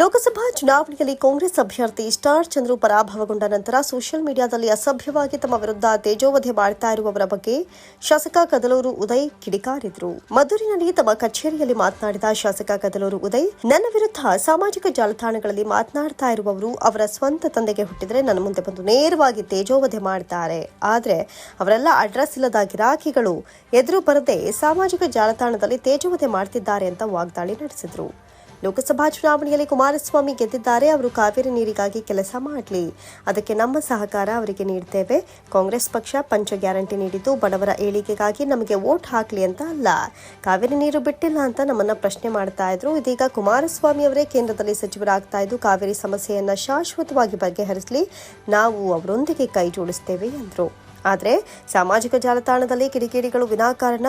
ಲೋಕಸಭಾ ಚುನಾವಣೆಯಲ್ಲಿ ಕಾಂಗ್ರೆಸ್ ಅಭ್ಯರ್ಥಿ ಸ್ಟಾರ್ ಚಂದ್ರು ಪರಾಭವಗೊಂಡ ನಂತರ ಸೋಷಿಯಲ್ ಮೀಡಿಯಾದಲ್ಲಿ ಅಸಭ್ಯವಾಗಿ ತಮ್ಮ ವಿರುದ್ಧ ತೇಜೋವಧೆ ಮಾಡ್ತಾ ಇರುವವರ ಬಗ್ಗೆ ಶಾಸಕ ಕದಲೂರು ಉದಯ್ ಕಿಡಿಕಾರಿದ್ರು. ಮದ್ದೂರಿನಲ್ಲಿ ತಮ್ಮ ಕಚೇರಿಯಲ್ಲಿ ಮಾತನಾಡಿದ ಶಾಸಕ ಕದಲೂರು ಉದಯ್, ನನ್ನ ವಿರುದ್ಧ ಸಾಮಾಜಿಕ ಜಾಲತಾಣಗಳಲ್ಲಿ ಮಾತನಾಡ್ತಾ ಇರುವವರು ಅವರ ಸ್ವಂತ ತಂದೆಗೆ ಹುಟ್ಟಿದ್ರೆ ನನ್ನ ಮುಂದೆ ಬಂದು ನೇರವಾಗಿ ತೇಜೋವಧೆ ಮಾಡ್ತಾರೆ. ಆದರೆ ಅವರೆಲ್ಲ ಅಡ್ರೆಸ್ ಇಲ್ಲದ ಗಿರಾಕಿಗಳು ಎದುರು ಬರದೆ ಸಾಮಾಜಿಕ ಜಾಲತಾಣದಲ್ಲಿ ತೇಜೋವಧೆ ಮಾಡ್ತಿದ್ದಾರೆ ಅಂತ ವಾಗ್ದಾಳಿ ನಡೆಸಿದ್ರು. ಲೋಕಸಭಾ ಚುನಾವಣೆಯಲ್ಲಿ ಕುಮಾರಸ್ವಾಮಿ ಗೆದ್ದಿದ್ದಾರೆ. ಅವರು ಕಾವೇರಿ ನೀರಿಗಾಗಿ ಕೆಲಸ ಮಾಡಲಿ. ಅದಕ್ಕೆ ನಮ್ಮ ಸಹಕಾರ ಅವರಿಗೆ ನೀಡ್ತೇವೆ. ಕಾಂಗ್ರೆಸ್ ಪಕ್ಷ ಪಂಚ ಗ್ಯಾರಂಟಿ ನೀಡಿದ್ದು ಬಡವರ ಏಳಿಗೆಗಾಗಿ ನಮಗೆ ವೋಟ್ ಹಾಕಲಿ ಅಂತ ಅಲ್ಲ. ಕಾವೇರಿ ನೀರು ಬಿಟ್ಟಿಲ್ಲ ಅಂತ ನಮ್ಮನ್ನ ಪ್ರಶ್ನೆ ಮಾಡ್ತಾ ಇದ್ರು. ಇದೀಗ ಕುಮಾರಸ್ವಾಮಿ ಅವರೇ ಕೇಂದ್ರದಲ್ಲಿ ಸಚಿವರಾಗ್ತಾ ಇದ್ದು ಕಾವೇರಿ ಸಮಸ್ಯೆಯನ್ನ ಶಾಶ್ವತವಾಗಿ ಬಗೆಹರಿಸಲಿ. ನಾವು ಅವರೊಂದಿಗೆ ಕೈ ಜೋಡಿಸ್ತೇವೆ ಎಂದರು. ಆದರೆ ಸಾಮಾಜಿಕ ಜಾಲತಾಣದಲ್ಲಿ ಕಿಡಿಕಿಡಿಗಳು ವಿನಾಕಾರಣ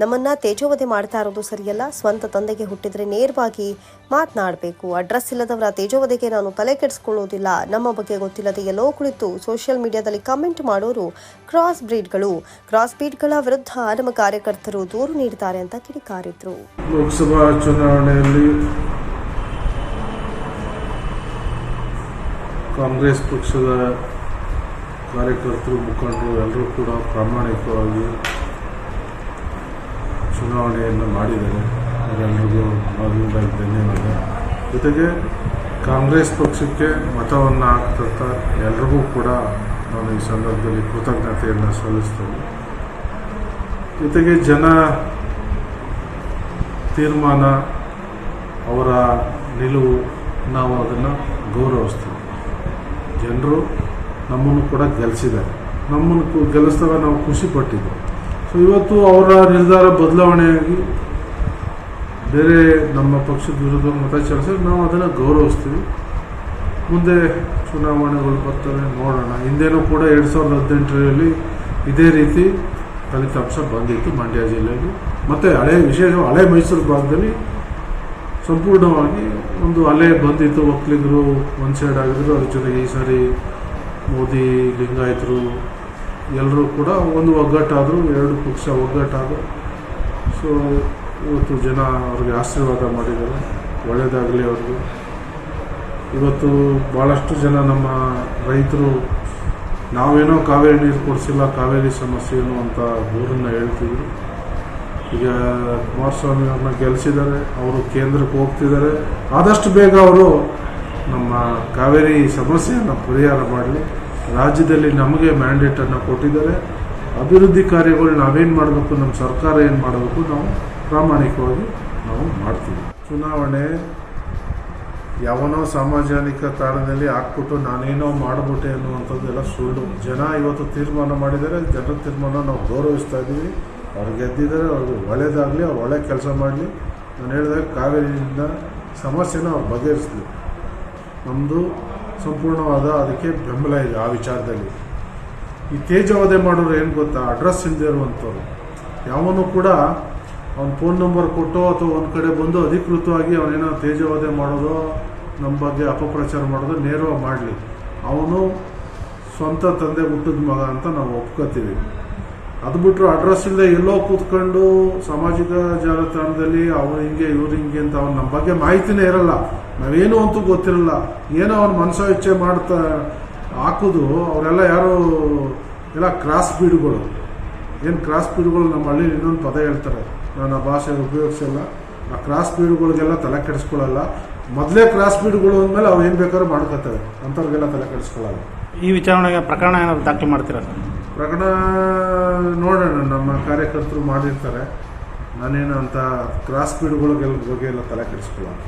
ನಮ್ಮನ್ನ ತೇಜೋವಧೆ ಮಾಡ್ತಾ ಇರೋದು ಸರಿಯಲ್ಲ. ಸ್ವಂತ ತಂದೆಗೆ ಹುಟ್ಟಿದ್ರೆ ನೇರವಾಗಿ ಮಾತನಾಡಬೇಕು. ಅಡ್ರೆಸ್ ಇಲ್ಲದವರ ತೇಜೋವಧೆಗೆ ನಾನು ತಲೆ ಕೆಡಿಸ್ಕೊಳ್ಳೋದಿಲ್ಲ. ನಮ್ಮ ಬಗ್ಗೆ ಗೊತ್ತಿಲ್ಲದೆ ಎಲ್ಲೋ ಕುಳಿತು ಸೋಷಿಯಲ್ ಮೀಡಿಯಾದಲ್ಲಿ ಕಮೆಂಟ್ ಮಾಡೋರು ಕ್ರಾಸ್ ಬ್ರೀಡ್ಗಳು. ಕ್ರಾಸ್ ಬ್ರೀಡ್ಗಳ ವಿರುದ್ಧ ನಮ್ಮ ಕಾರ್ಯಕರ್ತರು ದೂರು ನೀಡಿದ್ದಾರೆ ಅಂತ ಕಿಡಿಕಾರಿದ್ರು. ಲೋಕಸಭಾ ಚುನಾವಣೆಯಲ್ಲಿ ಕಾಂಗ್ರೆಸ್ ಪಕ್ಷದ ಕಾರ್ಯಕರ್ತರು, ಮುಖಂಡರು, ಎಲ್ಲರೂ ಕೂಡ ಪ್ರಾಮಾಣಿಕವಾಗಿ ಚುನಾವಣೆಯನ್ನು ಮಾಡಿದ್ದಾರೆ. ಅವರೆಲ್ಲರಿಗೂ ಮೊದಲನೇದಾಗಿ ಧನ್ಯವಾದ. ಜೊತೆಗೆ ಕಾಂಗ್ರೆಸ್ ಪಕ್ಷಕ್ಕೆ ಮತವನ್ನು ಹಾಕ್ತಂತ ಎಲ್ರಿಗೂ ಕೂಡ ನಾನು ಈ ಸಂದರ್ಭದಲ್ಲಿ ಕೃತಜ್ಞತೆಯನ್ನು ಸಲ್ಲಿಸ್ತೇನೆ. ಜೊತೆಗೆ ಜನ ತೀರ್ಮಾನ ಅವರ ನಿಲುವು, ನಾವು ಅದನ್ನು ಗೌರವಿಸ್ತೀವಿ. ಜನರು ನಮ್ಮನ್ನು ಕೂಡ ಗೆಲ್ಲಿಸಿದ್ದಾರೆ ನಮ್ಮನ್ನು ಗೆಲ್ಲಿಸಿದಾಗ ನಾವು ಖುಷಿ ಪಟ್ಟಿದ್ವಿ. ಸೊ ಇವತ್ತು ಅವರ ನಿರ್ಧಾರ ಬದಲಾವಣೆಯಾಗಿ ಬೇರೆ ನಮ್ಮ ಪಕ್ಷದ ವಿರುದ್ಧ ಮತ ಚಲಿಸಿದ್ರೆ ನಾವು ಅದನ್ನು ಗೌರವಿಸ್ತೀವಿ. ಮುಂದೆ ಚುನಾವಣೆಗಳು ಬರ್ತವೆ, ನೋಡೋಣ. ಹಿಂದೇನೂ ಕೂಡ ಎರಡು ಸಾವಿರದ ಹದಿನೆಂಟರಲ್ಲಿ ಇದೇ ರೀತಿ ಫಲಿತಾಂಶ ಬಂದಿತ್ತು ಮಂಡ್ಯ ಜಿಲ್ಲೆಯಲ್ಲಿ. ಮತ್ತು ಹಳೆ ವಿಶೇಷ, ಹಳೆ ಮೈಸೂರು ಭಾಗದಲ್ಲಿ ಸಂಪೂರ್ಣವಾಗಿ ಒಂದು ಅಲೆ ಬಂದಿತ್ತು. ಒಕ್ಕಲಿಗರು, ಒಂದು ಸೈಡ್ ಆಗಿದ್ರು, ಅದ್ರ ಜೊತೆಗೆ ಈ ಸಾರಿ ಮೋದಿ, ಲಿಂಗಾಯತರು ಎಲ್ಲರೂ ಕೂಡ ಒಂದು ಒಗ್ಗಟ್ಟಾದರು, ಎರಡು ಪಕ್ಷ ಒಗ್ಗಟ್ಟಾದರು. ಸೊ ಇವತ್ತು ಜನ ಅವ್ರಿಗೆ ಆಶೀರ್ವಾದ ಮಾಡಿದ್ದಾರೆ. ಒಳ್ಳೆಯದಾಗಲಿ ಅವ್ರಿಗೆ. ಇವತ್ತು ಭಾಳಷ್ಟು ಜನ ನಮ್ಮ ರೈತರು, ನಾವೇನೋ ಕಾವೇರಿ ನೀರು ಕೊಡಿಸಿಲ್ಲ, ಕಾವೇರಿ ಸಮಸ್ಯೆ ಏನು ಅಂತ ದೂರನ್ನು ಹೇಳ್ತಿದ್ರು. ಈಗ ಕುಮಾರಸ್ವಾಮಿ ಅವ್ರನ್ನ ಗೆಲ್ಲಿಸಿದ್ದಾರೆ ಅವರು ಕೇಂದ್ರಕ್ಕೆ ಹೋಗ್ತಿದ್ದಾರೆ. ಆದಷ್ಟು ಬೇಗ ಅವರು ನಮ್ಮ ಕಾವೇರಿ ಸಮಸ್ಯೆಯನ್ನು ಪರಿಹಾರ ಮಾಡಲಿ ರಾಜ್ಯದಲ್ಲಿ ನಮಗೆ ಮ್ಯಾಂಡೇಟನ್ನು ಕೊಟ್ಟಿದ್ದಾರೆ. ಅಭಿವೃದ್ಧಿ ಕಾರ್ಯಗಳು ನಾವೇನು ಮಾಡಬೇಕು, ನಮ್ಮ ಸರ್ಕಾರ ಏನು ಮಾಡಬೇಕು, ನಾವು ಪ್ರಾಮಾಣಿಕವಾಗಿ ನಾವು ಮಾಡ್ತೀವಿ. ಚುನಾವಣೆ ಯಾವನೋ ಸಾಮಾಜಿಕ ಕಾರಣದಲ್ಲಿ ಹಾಕ್ಬಿಟ್ಟು ನಾನೇನೋ ಮಾಡಿಬಿಟ್ಟೆ ಅನ್ನುವಂಥದ್ದೆಲ್ಲ ಸುಳ್ಳು. ಜನ ಇವತ್ತು ತೀರ್ಮಾನ ಮಾಡಿದ್ದಾರೆ, ಜನರ ತೀರ್ಮಾನ ನಾವು ಗೌರವಿಸ್ತಾ ಇದ್ದೀವಿ. ಅವ್ರು ಗೆದ್ದಿದ್ದಾರೆ, ಅವ್ರಿಗೆ ಒಳ್ಳೇದಾಗಲಿ, ಅವ್ರು ಒಳ್ಳೆ ಕೆಲಸ ಮಾಡಲಿ. ನಾನು ಹೇಳಿದಾಗ ಕಾವೇರಿಯಿಂದ ಸಮಸ್ಯೆನ ಅವ್ರು ಬಗೆಹರಿಸ್ಲಿ ನಮ್ಮದು ಸಂಪೂರ್ಣವಾದ ಅದಕ್ಕೆ ಬೆಂಬಲ ಇದೆ ಆ ವಿಚಾರದಲ್ಲಿ. ಈ ತೇಜವಧೆ ಮಾಡೋರು ಏನು ಗೊತ್ತಾ? ಅಡ್ರೆಸ್ ಇಲ್ಲದೆ ಇರುವಂಥವ್ರು. ಯಾವನು ಕೂಡ ಅವ್ನ ಫೋನ್ ನಂಬರ್ ಕೊಟ್ಟು ಅಥವಾ ಒಂದು ಕಡೆ ಬಂದು ಅಧಿಕೃತವಾಗಿ ಅವನೇನೋ ತೇಜವಧೆ ಮಾಡೋದು ನಮ್ಮ ಬಗ್ಗೆ ಅಪಪ್ರಚಾರ ಮಾಡೋದು ನೇರವಾಗಿ ಮಾಡಲಿ. ಅವನು ಸ್ವಂತ ತಂದೆ ಹುಟ್ಟಿದ ಮಗ ಅಂತ ನಾವು ಒಪ್ಕೋತೀವಿ. ಅದು ಬಿಟ್ಟರು ಅಡ್ರೆಸ್ ಇಲ್ಲದೆ ಎಲ್ಲೋ ಕೂತ್ಕೊಂಡು ಸಾಮಾಜಿಕ ಜಾಲತಾಣದಲ್ಲಿ ಅವ್ರು ಹಿಂಗೆ, ಇವ್ರು ಹಿಂಗೆ ಅಂತ ಅವ್ನು ನಮ್ಮ ಬಗ್ಗೆ ಮಾಹಿತಿನೇ ಇರಲ್ಲ. ನಾವೇನು ಅಂತೂ ಗೊತ್ತಿರಲ್ಲ. ಏನೋ ಅವ್ನ ಮನಸೋ ಇಚ್ಛೆ ಮಾಡ್ತಾ ಹಾಕೋದು ಅವರೆಲ್ಲ ಯಾರು, ಎಲ್ಲ ಕ್ರಾಸ್ ಬೀಡ್ಗಳು. ಏನು ಕ್ರಾಸ್ ಬೀಡ್ಗಳು ನಮ್ಮ ಹಳ್ಳಿಲಿ ಇನ್ನೊಂದು ಪದ ಹೇಳ್ತಾರೆ. ನಾನು ಆ ಭಾಷೆ ಉಪಯೋಗಿಸಲ್ಲ. ಆ ಕ್ರಾಸ್ ಬೀಡ್ಗಳಿಗೆಲ್ಲ ತಲೆ ಕೆಡಿಸ್ಕೊಳ್ಳಲ್ಲ. ಮೊದಲೇ ಕ್ರಾಸ್ ಬೀಡ್ಗಳು ಅಂದಮೇಲೆ ಅವು ಏನು ಬೇಕಾದ್ರೂ ಮಾಡ್ಕೋತಾರೆ ಅಂಥವ್ರಿಗೆಲ್ಲ ತಲೆ ಕೆಡಿಸ್ಕೊಳ್ಳಲ್ಲ. ಈ ವಿಚಾರಣೆಗೆ ಪ್ರಕರಣ ಏನಾದ್ರು ದಾಖಲೆ ಮಾಡ್ತೀರಾ ಪ್ರಕರಣ ನೋಡೋಣ ನಮ್ಮ ಕಾರ್ಯಕರ್ತರು ಮಾಡಿರ್ತಾರೆ. ನಾನೇನು ಅಂತ ಕ್ರಾಸ್ ಸ್ಪೀಡ್ಗಳಿಗೆಲ್ಲ ಬಗ್ಗೆ ಎಲ್ಲ ತಲೆ ಕೆಡಿಸ್ಕೊಳ್ಳಲ್ಲ